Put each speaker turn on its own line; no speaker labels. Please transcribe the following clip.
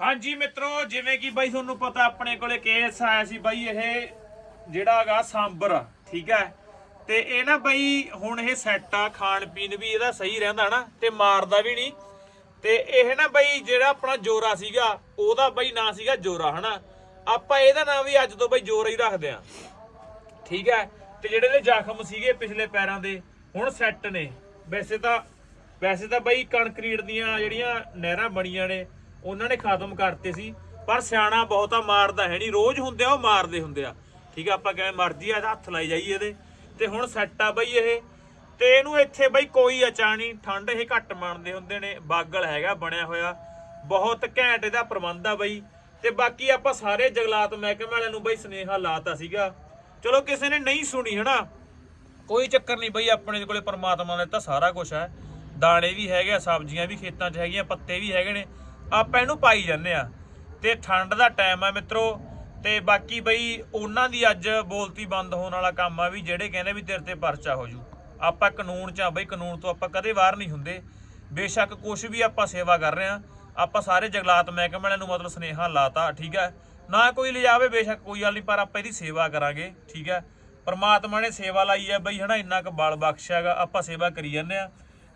ਹਾਂਜੀ ਮਿੱਤਰੋ, ਜਿਵੇਂ ਕਿ ਬਾਈ ਤੁਹਾਨੂੰ ਪਤਾ ਆਪਣੇ ਕੋਲੇ ਕੇਸ ਆਇਆ ਸੀ ਬਾਈ ਇਹ ਜਿਹੜਾ ਹੈਗਾ ਸਾਂਬਰ, ਠੀਕ ਹੈ? ਤੇ ਇਹ ਨਾ ਬਾਈ ਹੁਣ ਇਹ ਸੈੱਟ ਆ, ਖਾਣ ਪੀਣ ਵੀ ਇਹਦਾ ਸਹੀ ਰਹਿੰਦਾ ਨਾ, ਤੇ ਮਾਰਦਾ ਵੀ ਨਹੀਂ। ਤੇ ਇਹ ਨਾ ਬਾਈ ਜਿਹੜਾ ਆਪਣਾ ਜੋਰਾ ਸੀਗਾ, ਉਹਦਾ ਬਾਈ ਨਾਂ ਸੀਗਾ ਜੋਰਾ, ਹਨਾ? ਆਪਾਂ ਇਹਦਾ ਨਾਂ ਵੀ ਅੱਜ ਤੋਂ ਬਾਈ ਜੋਰਾ ਹੀ ਰੱਖਦੇ ਆ ਠੀਕ ਹੈ? ਤੇ ਜਿਹੜੇ ਦੇ ਜ਼ਖਮ ਸੀਗੇ ਪਿਛਲੇ ਪੈਰਾਂ ਦੇ, ਹੁਣ ਸੈੱਟ ਨੇ। ਵੈਸੇ ਤਾਂ ਵੈਸੇ ਤਾਂ ਬਈ ਕੰਕਰੀਟ ਦੀਆਂ ਜਿਹੜੀਆਂ ਨਹਿਰਾਂ ਬਣੀਆਂ ਨੇ ਉਹਨਾਂ ਨੇ ਖਤਮ ਕਰਤੇ ਸੀ, ਪਰ ਸਿਆਣਾ ਬਹੁਤਾ ਮਾਰਦਾ ਹੈ ਨਹੀਂ। ਰੋਜ਼ ਹੁੰਦੇ ਆ, ਉਹ ਮਾਰਦੇ ਹੁੰਦੇ ਆ। ਠੀਕ ਆ, ਆਪਾਂ ਕਿਵੇਂ ਮਰਜ਼ੀ ਆ ਹੱਥ ਲਾਈ ਜਾਈਏ ਇਹਦੇ। ਤੇ ਹੁਣ ਸੈੱਟ ਆ ਬਈ ਇਹ। ਤੇ ਇਹਨੂੰ ਇੱਥੇ ਬਈ ਕੋਈ ਅਚਾ ਨਹੀਂ ਠੰਡ ਇਹ ਘੱਟ ਮੰਨਦੇ ਹੁੰਦੇ ਨੇ। ਬਾਗਲ ਹੈਗਾ, ਬਣਿਆ ਹੋਇਆ। ਬਹੁਤ ਘੈਂਟ ਇਹਦਾ ਪ੍ਰਬੰਧ ਆ ਬਈ। ਤੇ ਬਾਕੀ ਆਪਾਂ ਸਾਰੇ ਜਗਲਾਤ ਮਹਿਕਮੇ ਵਾਲਿਆਂ ਨੂੰ ਬਈ ਸੁਨੇਹਾ ਲਾਤਾ ਸੀਗਾ। ਚਲੋ ਕਿਸੇ ਨੇ ਨਹੀਂ ਸੁਣੀ, ਹਨਾ? ਕੋਈ ਚੱਕਰ ਨਹੀਂ ਬਈ, ਆਪਣੇ ਕੋਲੇ ਪਰਮਾਤਮਾ ਨੇ ਤਾਂ ਸਾਰਾ ਕੁਝ ਹੈ। ਦਾਣੇ ਵੀ ਹੈਗੇ ਆ, ਸਬਜ਼ੀਆਂ ਵੀ ਖੇਤਾਂ 'ਚ ਹੈਗੀਆਂ, ਪੱਤੇ ਵੀ ਹੈਗੇ ਨੇ। ਆਪਾਂ ਇਹਨੂੰ ਪਾਈ ਜਾਂਦੇ ਆ। ਤੇ ਠੰਡ ਦਾ ਟਾਈਮ ਆ ਮਿੱਤਰੋ। ਤੇ ਬਾਕੀ ਬਈ ਉਹਨਾਂ ਦੀ ਅੱਜ ਬੋਲਤੀ ਬੰਦ ਹੋਣ ਵਾਲਾ ਕੰਮ ਆ ਵੀ ਜਿਹੜੇ ਕਹਿੰਦੇ ਵੀ ਤੇਰੇ ਤੇ ਪਰਚਾ ਹੋ ਜੂ। ਆਪਾਂ ਕਾਨੂੰਨ 'ਚ ਆ ਬਈ, ਕਾਨੂੰਨ ਤੋਂ ਆਪਾਂ ਕਦੇ ਬਾਹਰ ਨਹੀਂ ਹੁੰਦੇ। ਬੇਸ਼ੱਕ ਕੁਝ ਵੀ ਆਪਾਂ ਸੇਵਾ ਕਰ ਰਹੇ ਆ। ਆਪਾਂ ਸਾਰੇ ਜੰਗਲਾਤ ਮਹਿਕਮੇ ਵਾਲਿਆਂ ਨੂੰ ਮਤਲਬ ਸੁਨੇਹਾ ਲਾਤਾ, ਠੀਕ ਹੈ ਨਾ ਕੋਈ ਲਿਜਾਵੇ ਬੇਸ਼ੱਕ ਕੋਈ ਗੱਲ ਨਹੀਂ, ਪਰ ਆਪਾਂ ਇਹਦੀ ਸੇਵਾ ਕਰਾਂਗੇ, ਠੀਕ ਹੈ ਪਰਮਾਤਮਾ ਨੇ ਸੇਵਾ ਲਾਈ ਹੈ ਬਈ, ਹਨਾ, ਇੰਨਾ ਕੁ ਬਲ ਬਖਸ਼ਿਆਗਾ ਆਪਾਂ ਸੇਵਾ ਕਰੀ ਜਾਂਦੇ ਆ।